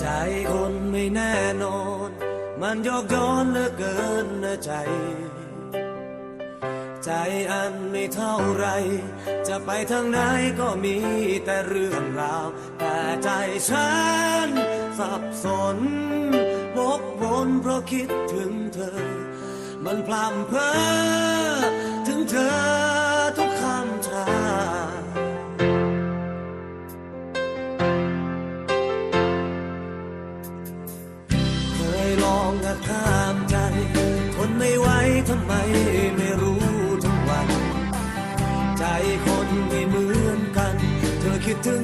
ใจคนไม่แน่นอน มันยอกย้อนเหลือเกินนะใจ ใจอันไม่เท่าไร จะไปทางไหนก็มีแต่เรื่องราว แต่ใจฉันสับสนวกวนเพราะคิดถึงเธอ มันพร่ำเพ้อถึงเธอ ลองหักข้ามใจทนไม่ไหวทำไมไม่รู้ทั้งวัน ใจคนไม่เหมือนกัน เธอคิดถึง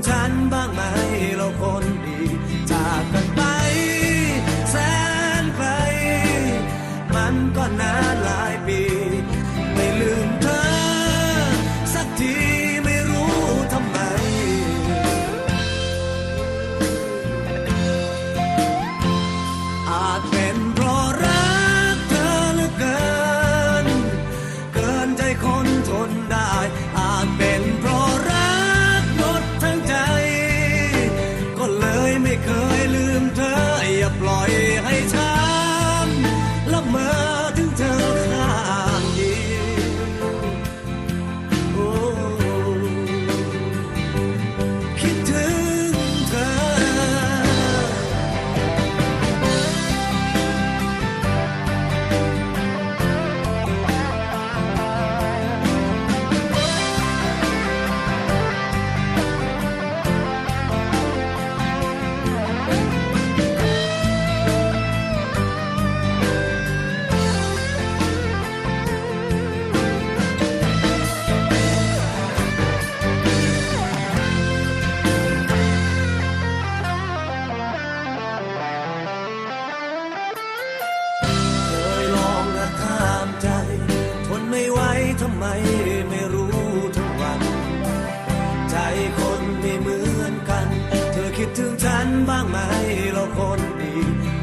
ไม่เคยลืมเธออย่าปล่อยให้ช้ำ ทำไมไม่รู้ทั้งวัน ใจคนไม่เหมือนกัน เธอคิดถึงฉันบ้างไหมเราคนดี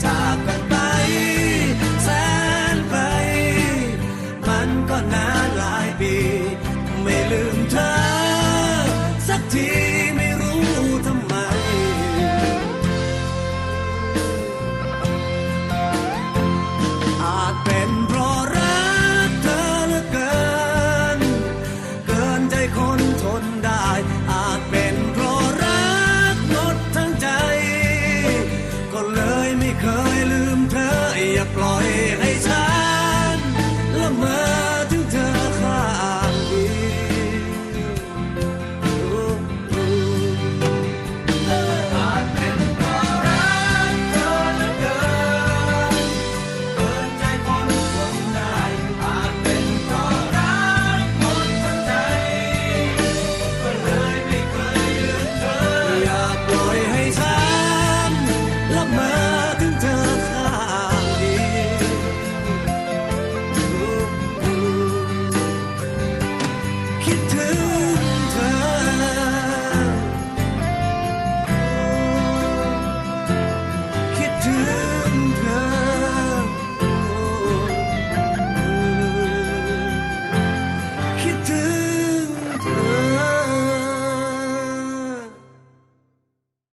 จากกันไป แสนไกลมันก็นานหลายปี ไม่ลืมเธอสักที because